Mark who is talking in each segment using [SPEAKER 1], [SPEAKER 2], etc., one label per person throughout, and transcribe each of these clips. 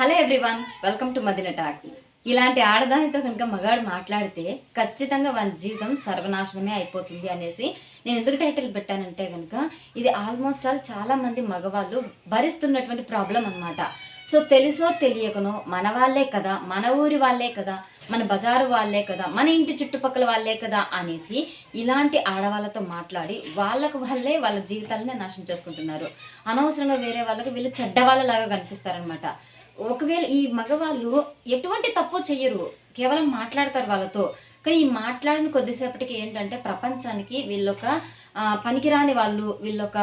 [SPEAKER 1] Hello everyone welcome to Madina talks. ఇలాంటి ఆడదానితో కనుక మగాడు మాట్లాడితే ఖచ్చితంగా వాళ్ళ జీవితం సర్వనాశనమే అయిపోతుంది అనేసి నేను ఎందుకు టైటిల్ పెట్టానంటే కనుక ఇది ఆల్మోస్ట్ ఆల్ చాలామంది మగవాళ్ళు భరిస్తున్నటువంటి ప్రాబ్లం అనమాట సో తెలుసో తెలియకనో మన వాళ్ళే కదా మన ఊరి వాళ్ళే కదా మన బజారు వాళ్ళే కదా మన ఇంటి చుట్టుపక్కల వాళ్ళే కదా అనేసి ఇలాంటి ఆడవాళ్ళతో మాట్లాడి వాళ్ళకు వాళ్ళే వాళ్ళ జీవితాలనే నాశనం చేసుకుంటున్నారు. అనవసరంగా వేరే వాళ్ళకి వీళ్ళు చెడ్డ వాళ్ళలాగా కనిపిస్తారనమాట ఒకవేళ ఈ మగవాళ్ళు ఎటువంటి తప్పు చెయ్యరు కేవలం మాట్లాడతారు వాళ్ళతో. కానీ ఈ మాట్లాడిన కొద్దిసేపటికి ఏంటంటే ప్రపంచానికి వీళ్ళొక పనికిరాని వాళ్ళు వీళ్ళొక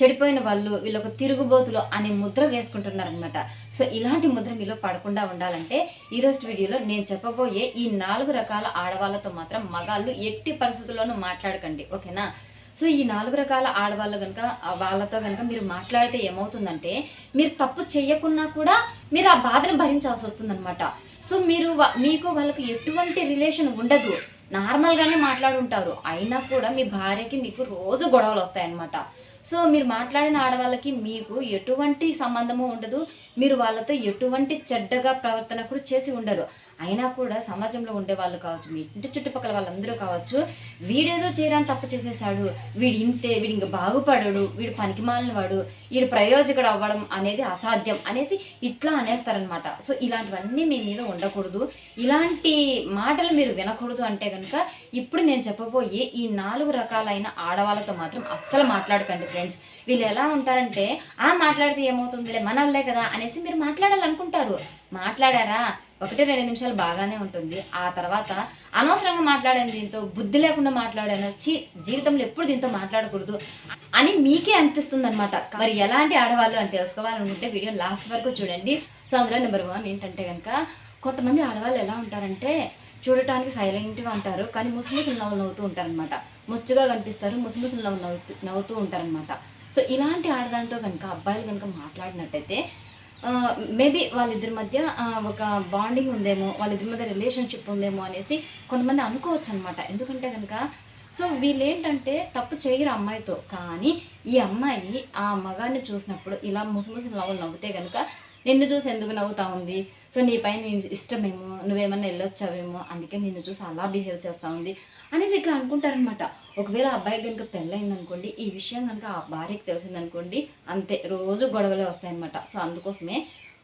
[SPEAKER 1] చెడిపోయిన వాళ్ళు వీళ్ళొక తిరుగుబోతులు అనే ముద్ర వేసుకుంటున్నారనమాట సో ఇలాంటి ముద్ర మీలో పడకుండా ఉండాలంటే ఈరోజు వీడియోలో నేను చెప్పబోయే ఈ నాలుగు రకాల ఆడవాళ్ళతో మాత్రం మగాళ్ళు ఎట్టి పరిస్థితుల్లోనూ మాట్లాడకండి. ఓకేనా? సో ఈ నాలుగు రకాల ఆడవాళ్ళు కనుక వాళ్ళతో కనుక మీరు మాట్లాడితే ఏమవుతుందంటే మీరు తప్పు చేయకున్నా కూడా మీరు ఆ బాధను భరించాల్సి వస్తుందన్నమాట. సో మీరు మీకు వాళ్ళకి ఎటువంటి రిలేషన్ ఉండదు. నార్మల్గానే మాట్లాడుంటారు. అయినా కూడా మీ భార్యకి మీకు రోజు గొడవలు వస్తాయన్నమాట. సో మీరు మాట్లాడిన ఆడవాళ్ళకి మీకు ఎటువంటి సంబంధము ఉండదు. మీరు వాళ్ళతో ఎటువంటి చెడ్డగా ప్రవర్తన కూడా చేసి ఉండరు. అయినా కూడా సమాజంలో ఉండే వాళ్ళు కావచ్చు మీ ఇంటి చుట్టుపక్కల వాళ్ళందరూ కావచ్చు వీడేదో చేయడానికి తప్పు చేసేసాడు. వీడు ఇంతే వీడు ఇంకా బాగుపడడు వీడు పనికి వాడు వీడు ప్రయోజకుడు అవ్వడం అనేది అసాధ్యం అనేసి ఇట్లా అనేస్తారనమాట సో ఇలాంటివన్నీ మీ మీద ఉండకూడదు. ఇలాంటి మాటలు మీరు వినకూడదు అంటే కనుక ఇప్పుడు నేను చెప్పబోయే ఈ నాలుగు రకాలైన ఆడవాళ్ళతో మాత్రం అస్సలు మాట్లాడకండి ఫ్రెండ్స్ వీళ్ళు ఎలా ఉంటారంటే ఆ మాట్లాడితే ఏమవుతుందిలే మనల్లే కదా అనేసి మీరు మాట్లాడాలనుకుంటారు. మాట్లాడారా? ఒకటి రెండు నిమిషాలు బాగానే ఉంటుంది. ఆ తర్వాత అనవసరంగా మాట్లాడాను దీంతో బుద్ధి లేకుండా మాట్లాడాను. చీ జీవితంలో ఎప్పుడు దీంతో మాట్లాడకూడదు అని మీకే అనిపిస్తుంది అనమాట మరి ఎలాంటి ఆడవాళ్ళు అని తెలుసుకోవాలనుకుంటే వీడియో లాస్ట్ వరకు చూడండి. సో అందులో నెంబర్ వన్ ఏంటంటే కనుక కొంతమంది ఆడవాళ్ళు ఎలా ఉంటారంటే చూడటానికి సైలెంట్గా ఉంటారు. కానీ ముసిముసులు నవ్వు నవ్వుతూ ఉంటారనమాట ముచ్చుగా కనిపిస్తారు. ముసిముసులు నవ్వు నవ్వుతూ నవ్వుతూ ఉంటారనమాట సో ఇలాంటి ఆడదానితో కనుక అబ్బాయిలు కనుక మాట్లాడినట్టయితే మేబీ వాళ్ళిద్దరి మధ్య ఒక బాండింగ్ ఉందేమో వాళ్ళిద్దరి మధ్య రిలేషన్షిప్ ఉందేమో అనేసి కొంతమంది అనుకోవచ్చు అనమాట ఎందుకంటే కనుక సో వీళ్ళు ఏంటంటే తప్పు చేయరు అమ్మాయితో. కానీ ఈ అమ్మాయి ఆ మగాన్ని చూసినప్పుడు ఇలా ముసిముసి నవ్వులు నవ్వుతే కనుక నిన్ను చూసి ఎందుకు నవ్వుతా ఉంది? సో నీ పైన నీ ఇష్టమేమో నువ్వేమన్నా వెళ్ళొచ్చావేమో అందుకే నిన్ను చూసి అలా బిహేవ్ చేస్తూ ఉంది అనేసి ఇట్లా అనుకుంటారనమాట ఒకవేళ అబ్బాయికి అబ్బాయి కనుక పెళ్ళయింది అనుకోండి ఈ విషయం కనుక ఆ భార్యకి తెలిసిందనుకోండి అంతే రోజు గొడవలే వస్తాయన్నమాట. సో అందుకోసమే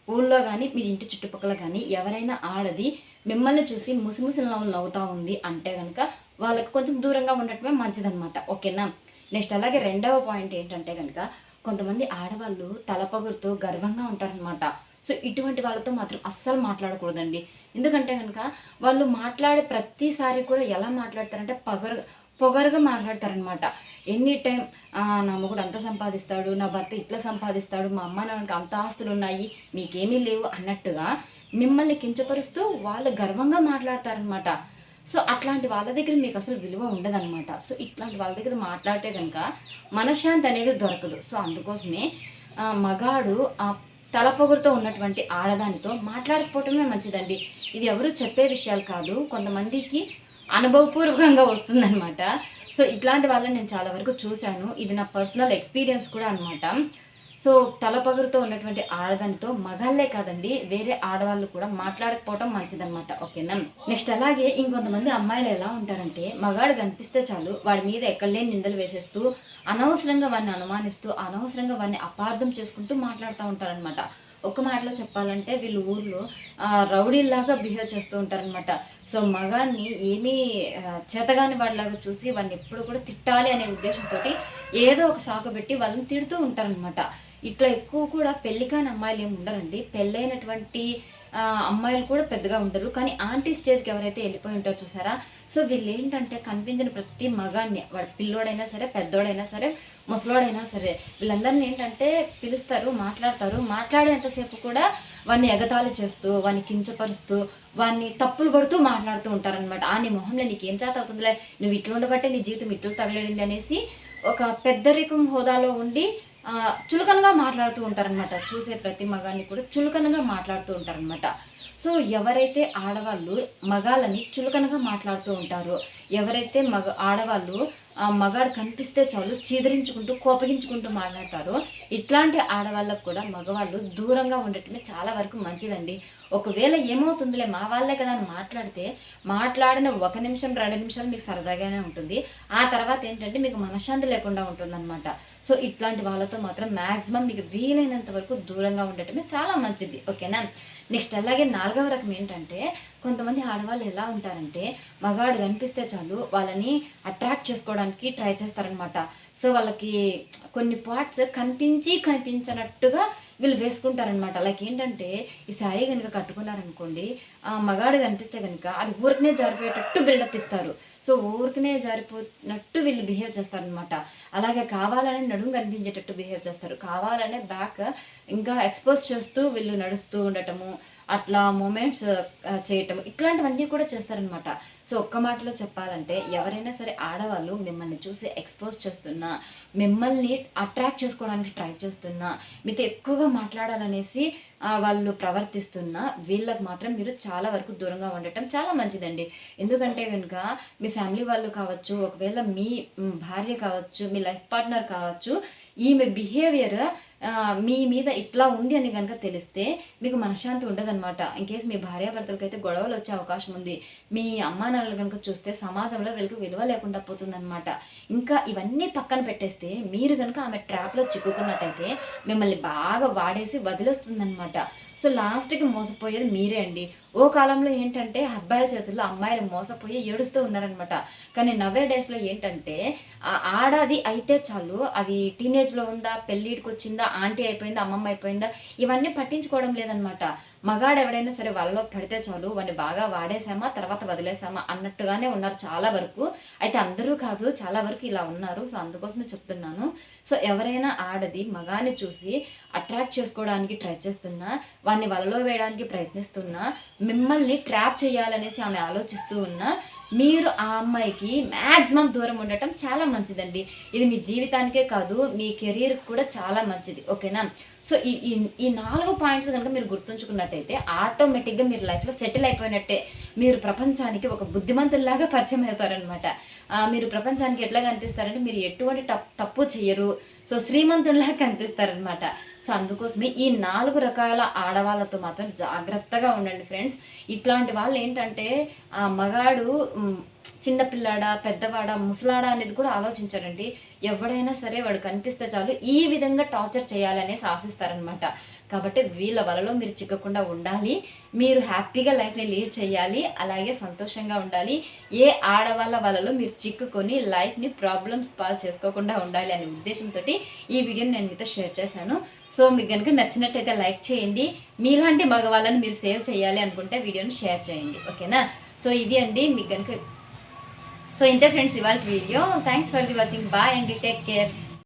[SPEAKER 1] ఊళ్ళో కానీ మీ ఇంటి చుట్టుపక్కల కానీ ఎవరైనా ఆడది మిమ్మల్ని చూసి ముసిముసి నవ్వుతూ ఉంది అంటే కనుక వాళ్ళకి కొంచెం దూరంగా ఉండటమే మంచిదన్నమాట. ఓకేనా? నెక్స్ట్ అలాగే రెండవ పాయింట్ ఏంటంటే కనుక కొంతమంది ఆడవాళ్ళు తలపగురుతో గర్వంగా ఉంటారనమాట సో ఇటువంటి వాళ్ళతో మాత్రం అస్సలు మాట్లాడకూడదండి. ఎందుకంటే కనుక వాళ్ళు మాట్లాడే ప్రతిసారి కూడా ఎలా మాట్లాడతారంటే పగరు పొగరుగా మాట్లాడతారనమాట. ఎనీ టైం నా మొగుడు అంత సంపాదిస్తాడు నా భర్త ఇట్లా సంపాదిస్తాడు మా అమ్మ నాన్నకి అంత ఆస్తులు ఉన్నాయి మీకేమీ లేవు అన్నట్టుగా మిమ్మల్ని కించపరుస్తూ వాళ్ళు గర్వంగా మాట్లాడతారనమాట. సో అట్లాంటి వాళ్ళ దగ్గర మీకు అసలు విలువ ఉండదన్నమాట సో ఇట్లాంటి వాళ్ళ దగ్గర మాట్లాడితే కనుక మనశ్శాంతి అనేది దొరకదు. సో అందుకోసమే మగాడు ఆ తలపొగరుతో ఉన్నటువంటి ఆడదానితో మాట్లాడకపోవటమే మంచిదండి. ఇది ఎవరు చెప్పే విషయాలు కాదు. కొంతమందికి అనుభవపూర్వకంగా వస్తుందన్నమాట. సో ఇట్లాంటి వాళ్ళని నేను చాలా వరకు చూశాను. ఇది నా పర్సనల్ ఎక్స్పీరియన్స్ కూడా అనమాట సో తలపగురుతో ఉన్నటువంటి ఆడదానితో మగాళ్ళే కాదండి వేరే ఆడవాళ్ళు కూడా మాట్లాడకపోవటం మంచిదన్నమాట ఓకేనా? నెక్స్ట్ అలాగే ఇంకొంతమంది అమ్మాయిలు ఎలా ఉంటారంటే మగాడు కనిపిస్తే చాలు వాడి మీద ఎక్కడలేని నిందలు వేసేస్తూ అనవసరంగా వాడిని అనుమానిస్తూ అనవసరంగా వాడిని అపార్థం చేసుకుంటూ మాట్లాడుతూ ఉంటారనమాట ఒక మాటలో చెప్పాలంటే వీళ్ళు ఊర్లో రౌడీల్లాగా బిహేవ్ చేస్తూ ఉంటారనమాట సో మగాన్ని ఏమీ చేతగాని వాడిలాగా చూసి వాడిని ఎప్పుడు కూడా తిట్టాలి అనే ఉద్దేశంతో ఏదో ఒక సాకు పెట్టి వాళ్ళని తిడుతూ ఉంటారనమాట ఇట్లా ఎక్కువ కూడా పెళ్ళి కాని అమ్మాయిలు ఏమి ఉండరండి. పెళ్ళైనటువంటి అమ్మాయిలు కూడా పెద్దగా ఉండరు. కానీ ఆంటీ స్టేజ్కి ఎవరైతే వెళ్ళిపోయి ఉంటారో చూసారా? సో వీళ్ళు ఏంటంటే కనిపించిన ప్రతి మగాన్ని వాడు పిల్లోడైనా సరే పెద్దోడైనా సరే ముసలోడైనా సరే వీళ్ళందరినీ ఏంటంటే పిలుస్తారు మాట్లాడతారు. మాట్లాడేంతసేపు కూడా వాడిని ఎగతాళి చేస్తూ వాడిని కించపరుస్తూ వాడిని తప్పులు పడుతూ మాట్లాడుతూ ఉంటారనమాట ఆ నీ మొహంలో నీకేం చేత అవుతుందిలే? నువ్వు ఇట్లా ఉండబట్టే నీ జీవితం ఇట్లు తగలేడింది అనేసి ఒక పెద్దరికం హోదాలో ఉండి చులకనగా మాట్లాడుతూ ఉంటారనమాట చూసే ప్రతి మగాన్ని కూడా చులకనగా మాట్లాడుతూ ఉంటారనమాట సో ఎవరైతే ఆడవాళ్ళు మగాళ్ళని చులకనగా మాట్లాడుతూ ఉంటారో ఎవరైతే మగ ఆడవాళ్ళు ఆ మగాడు కనిపిస్తే చాలు చీదరించుకుంటూ కోపగించుకుంటూ మాట్లాడతారో ఇట్లాంటి ఆడవాళ్ళకు కూడా మగవాళ్ళు దూరంగా ఉండటమే చాలా వరకు మంచిదండి. ఒకవేళ ఏమవుతుందిలే మా వాళ్ళే కదా అని మాట్లాడితే మాట్లాడిన ఒక నిమిషం రెండు నిమిషాలు మీకు సరదాగానే ఉంటుంది. ఆ తర్వాత ఏంటంటే మీకు మనశ్శాంతి లేకుండా ఉంటుందన్నమాట. సో ఇట్లాంటి వాళ్ళతో మాత్రం మ్యాక్సిమం మీకు వీలైనంత వరకు దూరంగా ఉండటమే చాలా మంచిది. ఓకేనా? నెక్స్ట్ అలాగే నాలుగవ రకం ఏంటంటే కొంతమంది ఆడవాళ్ళు ఎలా ఉంటారంటే మగాడు కనిపిస్తే చాలు వాళ్ళని అట్రాక్ట్ చేసుకోవడానికి ట్రై చేస్తారనమాట సో వాళ్ళకి కొన్ని పార్ట్స్ కనిపించి కనిపించనట్టుగా వీళ్ళు వేసుకుంటారనమాట లైక్ ఏంటంటే ఈ శారీ కనుక కట్టుకున్నారనుకోండి ఆ మగాడు కనిపిస్తే కనుక అది ఊరికనే జారిపోయేటట్టు బిల్డప్ ఇస్తారు. సో ఊరికనే జారిపోయినట్టు వీళ్ళు బిహేవ్ చేస్తారనమాట అలాగే కావాలనే నడుము కనిపించేటట్టు బిహేవ్ చేస్తారు. కావాలనే బ్యాక్ ఇంకా ఎక్స్పోజ్ చేస్తూ వీళ్ళు నడుస్తూ ఉండటము అట్లా మూమెంట్స్ చేయటం ఇట్లాంటివన్నీ కూడా చేస్తారనమాట సో ఒక్క మాటలో చెప్పాలంటే ఎవరైనా సరే ఆడవాళ్ళు మిమ్మల్ని చూసి ఎక్స్పోజ్ చేస్తున్నా మిమ్మల్ని అట్రాక్ట్ చేసుకోవడానికి ట్రై చేస్తున్నా మీతో ఎక్కువగా మాట్లాడాలనేసి వాళ్ళు ప్రవర్తిస్తున్న వీళ్ళకి మాత్రం మీరు చాలా వరకు దూరంగా ఉండటం చాలా మంచిదండి. ఎందుకంటే కనుక మీ ఫ్యామిలీ వాళ్ళు కావచ్చు ఒకవేళ మీ భార్య కావచ్చు మీ లైఫ్ పార్ట్నర్ కావచ్చు ఈమె బిహేవియర్ మీ మీద ఇట్లా ఉంది అని కనుక తెలిస్తే మీకు మనశ్శాంతి ఉండదన్నమాట. ఇన్ కేసు మీ భార్యాభర్తలకైతే అయితే గొడవలు వచ్చే అవకాశం ఉంది. మీ అమ్మా నాన్నలు కనుక చూస్తే సమాజంలో వీళ్ళకి విలువ లేకుండా పోతుందన్నమాట. ఇంకా ఇవన్నీ పక్కన పెట్టేస్తే మీరు కనుక ఆమె ట్రాప్లో చిక్కుకున్నట్టయితే మిమ్మల్ని బాగా వాడేసి వదిలేస్తుందన్నమాట. సో లాస్ట్కి మోసపోయేది మీరే అండి. ఓ కాలంలో ఏంటంటే అబ్బాయిల చేతుల్లో అమ్మాయిలు మోసపోయి ఏడుస్తూ ఉన్నారనమాట కానీ నవే డేస్లో ఏంటంటే ఆడాది అయితే చాలు అది టీనేజ్లో ఉందా పెళ్ళిడికి వచ్చిందా ఆంటీ అయిపోయిందా అమ్మమ్మ అయిపోయిందా ఇవన్నీ పట్టించుకోవడం లేదనమాట మగాడు ఎవడైనా సరే వలలో పడితే చాలు వాడిని బాగా వాడేసామా తర్వాత వదిలేసామా అన్నట్టుగానే ఉన్నారు చాలా వరకు. అయితే అందరూ కాదు చాలా వరకు ఇలా ఉన్నారు. సో అందుకోసమే చెప్తున్నాను. సో ఎవరైనా ఆడది మగాన్ని చూసి అట్రాక్ట్ చేసుకోవడానికి ట్రై చేస్తున్నా వాడిని వలలో వేయడానికి ప్రయత్నిస్తున్నా మిమ్మల్ని ట్రాప్ చేయాలనేసి ఆమె ఆలోచిస్తూ ఉన్నా మీరు ఆ అమ్మాయికి మ్యాక్సిమం దూరం ఉండటం చాలా మంచిదండి. ఇది మీ జీవితానికే కాదు మీ కెరీర్కి కూడా చాలా మంచిది. ఓకేనా? సో ఈ ఈ ఈ నాలుగు పాయింట్స్ కనుక మీరు గుర్తుంచుకున్నట్టయితే ఆటోమేటిక్గా మీరు లైఫ్లో సెటిల్ అయిపోయినట్టే. మీరు ప్రపంచానికి ఒక బుద్ధిమంతుల్లాగా పరిచయం అవుతారనమాట మీరు ప్రపంచానికి ఎట్లా కనిపిస్తారంటే మీరు ఎటువంటి టప్ తప్పు చేయరు సో శ్రీమంతుల్లాగా కనిపిస్తారనమాట సో అందుకోసమే ఈ నాలుగు రకాల ఆడవాళ్ళతో మాత్రం జాగ్రత్తగా ఉండండి ఫ్రెండ్స్. ఇట్లాంటి వాళ్ళు ఏంటంటే ఆ మగాడు చిన్నపిల్లాడా పెద్దవాడా ముసలాడా అనేది కూడా ఆలోచించారండి. ఎవడైనా సరే వాడు కనిపిస్తే చాలు ఈ విధంగా టార్చర్ చేయాలనేసి ఆశిస్తారనమాట. కాబట్టి వీళ్ళ వలలో మీరు చిక్కకుండా ఉండాలి. మీరు హ్యాపీగా లైఫ్ని లీడ్ చేయాలి. అలాగే సంతోషంగా ఉండాలి. ఏ ఆడవాళ్ళ వలలో మీరు చిక్కుకొని లైఫ్ని ప్రాబ్లమ్స్ పాల్ చేసుకోకుండా ఉండాలి అనే ఉద్దేశంతో ఈ వీడియోని నేను మీతో షేర్ చేశాను. సో మీకు కనుక నచ్చినట్టయితే లైక్ చేయండి. మీలాంటి మగవాళ్ళని మీరు సేవ్ చేయాలి అనుకుంటే వీడియోని షేర్ చేయండి. ఓకేనా? సో ఇది అండి. మీకు కనుక సో ఇంతే ఫ్రెండ్స్ ఇవాళ video thanks for the watching bye అండి టేక్ కేర్